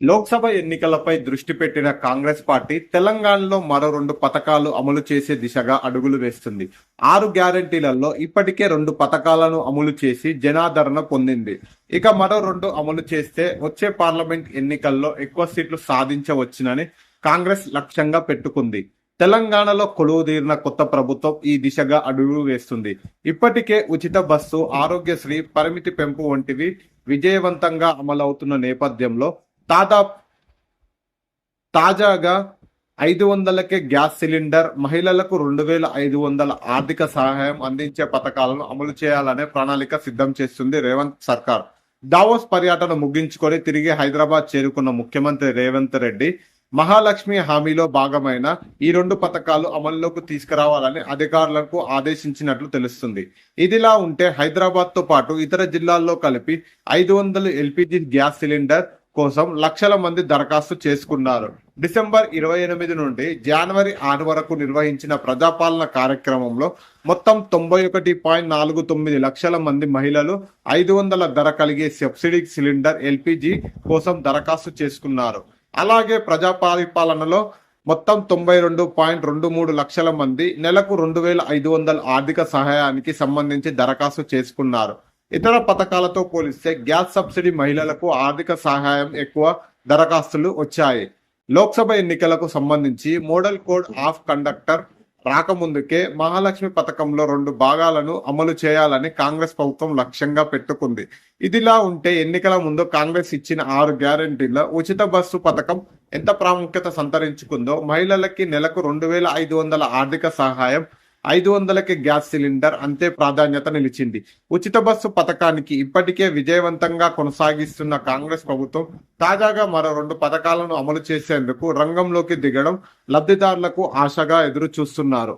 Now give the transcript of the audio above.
లోక్సభ ఎన్నికలపై దృష్టి పెట్టిన కాంగ్రెస్ పార్టీ తెలంగాణలో మరో రెండు పథకాలు అమలు చేసే దిశగా అడుగులు వేస్తుంది. ఆరు గ్యారంటీలలో ఇప్పటికే రెండు పథకాలను అమలు చేసి జనాదరణ పొందింది. ఇక మరో రెండు అమలు చేస్తే వచ్చే పార్లమెంట్ ఎన్నికల్లో ఎక్కువ సీట్లు సాధించవచ్చునని కాంగ్రెస్ లక్ష్యంగా పెట్టుకుంది. తెలంగాణలో కొలువుదీరిన కొత్త ప్రభుత్వం ఈ దిశగా అడుగులు వేస్తుంది. ఇప్పటికే ఉచిత బస్సు ఆరోగ్యశ్రీ పరిమితి పెంపు వంటివి విజయవంతంగా అమలవుతున్న నేపథ్యంలో దాదాపు తాజాగా ఐదు వందలకే గ్యాస్ సిలిండర్ మహిళలకు రెండు వేల ఐదు వందల ఆర్థిక సహాయం అందించే పథకాలను అమలు చేయాలనే ప్రణాళిక సిద్ధం చేస్తుంది రేవంత్ సర్కార్. దావోస్ పర్యటన ముగించుకొని తిరిగి హైదరాబాద్ చేరుకున్న ముఖ్యమంత్రి రేవంత్ రెడ్డి మహాలక్ష్మి హామీలో భాగమైన ఈ రెండు పథకాలు అమల్లోకి తీసుకురావాలని అధికారులకు ఆదేశించినట్లు తెలుస్తుంది. ఇదిలా ఉంటే హైదరాబాద్తో పాటు ఇతర జిల్లాల్లో కలిపి ఐదు వందల ఎల్పిజి గ్యాస్ సిలిండర్ కోసం లక్షల మంది దరఖాస్తు చేసుకున్నారు. డిసెంబర్ ఇరవై ఎనిమిది నుండి జనవరి ఆరు వరకు నిర్వహించిన ప్రజాపాలన కార్యక్రమంలో మొత్తం తొంభై ఒకటి పాయింట్ నాలుగు తొమ్మిది లక్షల మంది మహిళలు ఐదు వందల ధర కలిగే సబ్సిడీ సిలిండర్ ఎల్పిజి కోసం దరఖాస్తు చేసుకున్నారు. అలాగే ప్రజా పరిపాలనలో మొత్తం తొంభై రెండు పాయింట్ రెండు మూడు లక్షల మంది నెలకు రెండు వేల ఐదు వందల ఆర్థిక సహాయానికి సంబంధించి దరఖాస్తు చేసుకున్నారు. ఇతర పథకాలతో పోలిస్తే గ్యాస్ సబ్సిడీ మహిళలకు ఆర్థిక సహాయం ఎక్కువ దరఖాస్తులు వచ్చాయి. లోక్సభ ఎన్నికలకు సంబంధించి మోడల్ కోడ్ ఆఫ్ కండక్టర్ రాకముందుకే మహాలక్ష్మి పథకంలో రెండు భాగాలను అమలు చేయాలని కాంగ్రెస్ ప్రభుత్వం లక్ష్యంగా పెట్టుకుంది. ఇదిలా ఉంటే ఎన్నికల ముందు కాంగ్రెస్ ఇచ్చిన ఆరు గ్యారంటీల ఉచిత బస్సు పథకం ఎంత ప్రాముఖ్యత సంతరించుకుందో మహిళలకి నెలకు రెండు వేల ఐదు వందల ఆర్థిక సహాయం ఐదు వందలకి గ్యాస్ సిలిండర్ అంతే ప్రాధాన్యత నిలిచింది. ఉచిత బస్సు పథకానికి ఇప్పటికే విజయవంతంగా కొనసాగిస్తున్న కాంగ్రెస్ ప్రభుత్వం తాజాగా మరో రెండు పథకాలను అమలు చేసేందుకు రంగంలోకి దిగడం లబ్ధిదారులకు ఆశగా ఎదురు చూస్తున్నారు